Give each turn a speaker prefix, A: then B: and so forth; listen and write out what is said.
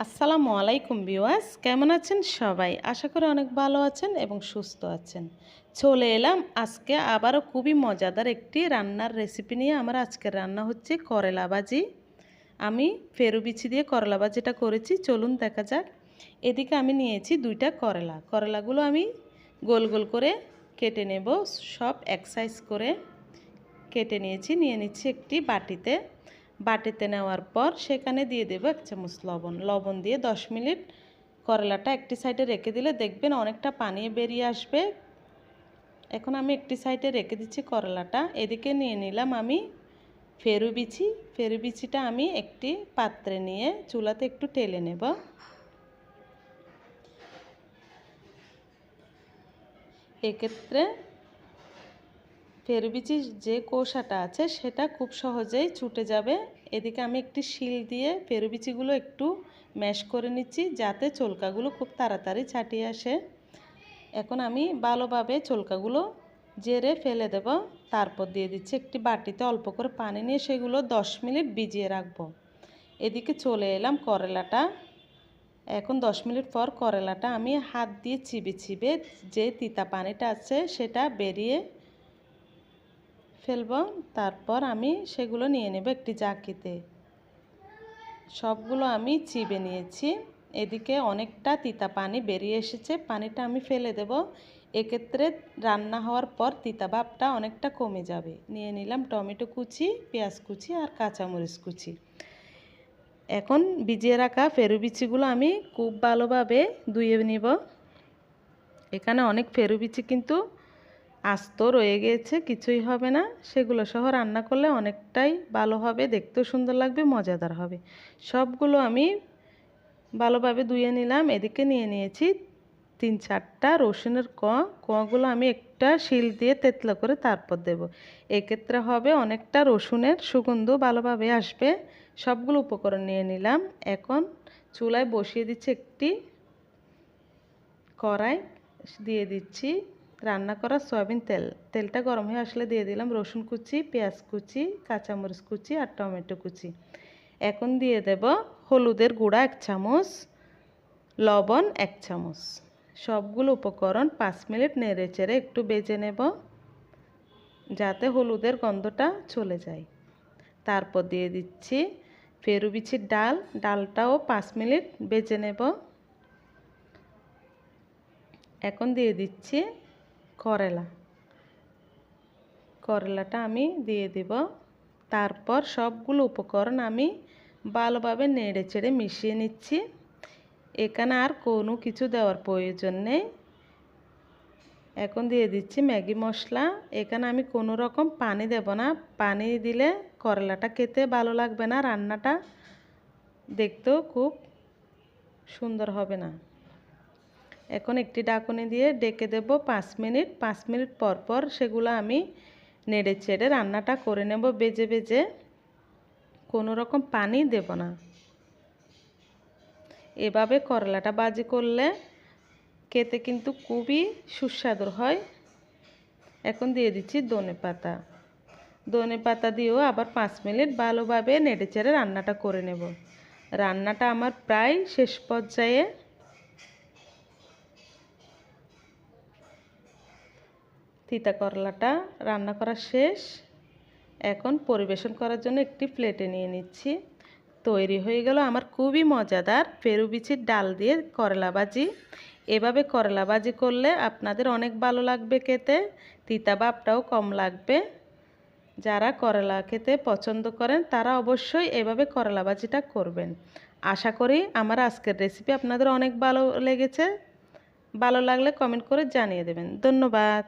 A: আসসালামু আলাইকুম বিওয়াস কেমন আছেন সবাই? আশা করি অনেক ভালো আছেন এবং সুস্থ আছেন। চলে এলাম আজকে আবারও খুবই মজাদার একটি রান্নার রেসিপি নিয়ে। আমার আজকের রান্না হচ্ছে করলা ভাজি। আমি ফেরু বিচি দিয়ে করলা ভাজিটা করেছি। চলুন দেখা যাক। এদিকে আমি নিয়েছি দুইটা করলা। করলাগুলো আমি গোল গোল করে কেটে নেব। সব এক সাইজ করে কেটে নিয়েছি। নিয়ে নিচ্ছি একটি বাটিতে। বাটিতে নেওয়ার পর সেখানে দিয়ে দেবো এক চামচ লবণ। লবণ দিয়ে দশ মিনিট করলাটা একটি সাইডে রেখে দিলে দেখবেন অনেকটা পানি বেরিয়ে আসবে। এখন আমি একটি সাইডে রেখে দিচ্ছি করলাটা। এদিকে নিয়ে নিলাম আমি ফেরু বিচি। ফেরু বিচিটা আমি একটি পাত্রে নিয়ে চুলাতে একটু টেলে নেব। এক্ষেত্রে ফেরুবিচির যে কোষাটা আছে, সেটা খুব সহজেই ছুটে যাবে। এদিকে আমি একটি শিল দিয়ে ফেরুবিচিগুলো একটু ম্যাশ করে নিচ্ছি, যাতে চলকাগুলো খুব তাড়াতাড়ি ছাটিয়ে আসে। এখন আমি ভালোভাবে চলকাগুলো জেরে ফেলে দেব। তারপর দিয়ে দিচ্ছি একটি বাটিতে অল্প করে পানি নিয়ে সেগুলো দশ মিনিট ভিজিয়ে রাখব। এদিকে চলে এলাম করলাটা। এখন দশ মিনিট পর করলাটা আমি হাত দিয়ে চিবে চিবে যে তিতা পানিটা আছে, সেটা বেরিয়ে ফেলব, তারপর আমি সেগুলো নিয়ে নেব একটি জাকিতে। সবগুলো আমি চিবে নিয়েছি। এদিকে অনেকটা তিতা পানি বেরিয়ে এসেছে, পানিটা আমি ফেলে দেব। এক্ষেত্রে রান্না হওয়ার পর তিতা ভাবটা অনেকটা কমে যাবে। নিয়ে নিলাম টমেটো কুচি, পেঁয়াজ কুচি আর কাঁচামরিচ কুচি। এখন ভিজিয়ে রাখা ফেরু বিচিগুলো আমি খুব ভালোভাবে ধুয়ে নিব। এখানে অনেক ফেরু বিচি কিন্তু আস্ত রয়ে গিয়েছে কিছুই হবে না। সেগুলো সহ রান্না করলে অনেকটাই ভালো হবে, দেখতেও সুন্দর লাগবে, মজাদার হবে। সবগুলো আমি ভালোভাবে ধুয়ে নিলাম, এদিকে নিয়ে নিয়েছি তিন চারটা রসুনের কোয়া কোয়াগুলো আমি একটা শিল দিয়ে তেতলা করে তারপর দেব। এক্ষেত্রে হবে অনেকটা রসুনের সুগন্ধ ভালোভাবে আসবে। সবগুলো উপকরণ নিয়ে নিলাম। এখন চুলায় বসিয়ে দিচ্ছি একটি কড়াই, দিয়ে দিচ্ছি রান্না করা সয়াবিন তেল। তেলটা গরম হয়ে আসলে দিয়ে দিলাম রসুন কুচি, পেঁয়াজ কুচি, কাঁচামরিচ কুচি আর টমেটো কুচি। এখন দিয়ে দেব হলুদের গুঁড়া এক চামচ, লবণ এক চামচ। সবগুলো উপকরণ পাঁচ মিনিট নেড়ে চেড়ে একটু বেজে নেব, যাতে হলুদের গন্ধটা চলে যায়। তারপর দিয়ে দিচ্ছি ফেরু বিচির ডাল। ডালটাও পাঁচ মিনিট বেজে নেব। এখন দিয়ে দিচ্ছি করলা। করলাটা আমি দিয়ে দেব। তারপর সবগুলো উপকরণ আমি ভালোভাবে নেড়ে চেড়ে মিশিয়ে নিচ্ছি। এখানে আর কোনো কিছু দেওয়ার প্রয়োজন নেই। এখন দিয়ে দিচ্ছি ম্যাগি মশলা। এখানে আমি কোনো রকম পানি দেব না। পানি দিলে করলাটা খেতে ভালো লাগবে না, রান্নাটা দেখতেও খুব সুন্দর হবে না। এখন একটি ডাকনি দিয়ে ডেকে দেব পাঁচ মিনিট। পাঁচ মিনিট পর পর সেগুলো আমি নেড়ে চেড়ে রান্নাটা করে নেব বেজে বেজে। কোনো রকম পানি দেব না। এভাবে করলাটা বাজি করলে খেতে কিন্তু খুবই সুস্বাদু হয়। এখন দিয়ে দিচ্ছি ধনে পাতা। ধনে পাতা দিয়েও আবার পাঁচ মিনিট ভালোভাবে নেড়ে চেড়ে রান্নাটা করে নেব। রান্নাটা আমার প্রায় শেষ পর্যায়ে তিতা করলাটা রান্না করা শেষ। এখন পরিবেশন করার জন্য একটি প্লেটে নিয়ে নিচ্ছি। তৈরি হয়ে গেল আমার খুবই মজাদার ফেরু বিচির ডাল দিয়ে করলা ভাজি। এভাবে করলা ভাজি করলে আপনাদের অনেক ভালো লাগবে খেতে, তিতা ভাবটাও কম লাগবে। যারা করলা খেতে পছন্দ করেন, তারা অবশ্যই এভাবে করলা ভাজিটা করবেন। আশা করি আমার আজকের রেসিপি আপনাদের অনেক ভালো লেগেছে। ভালো লাগলে কমেন্ট করে জানিয়ে দেবেন। ধন্যবাদ।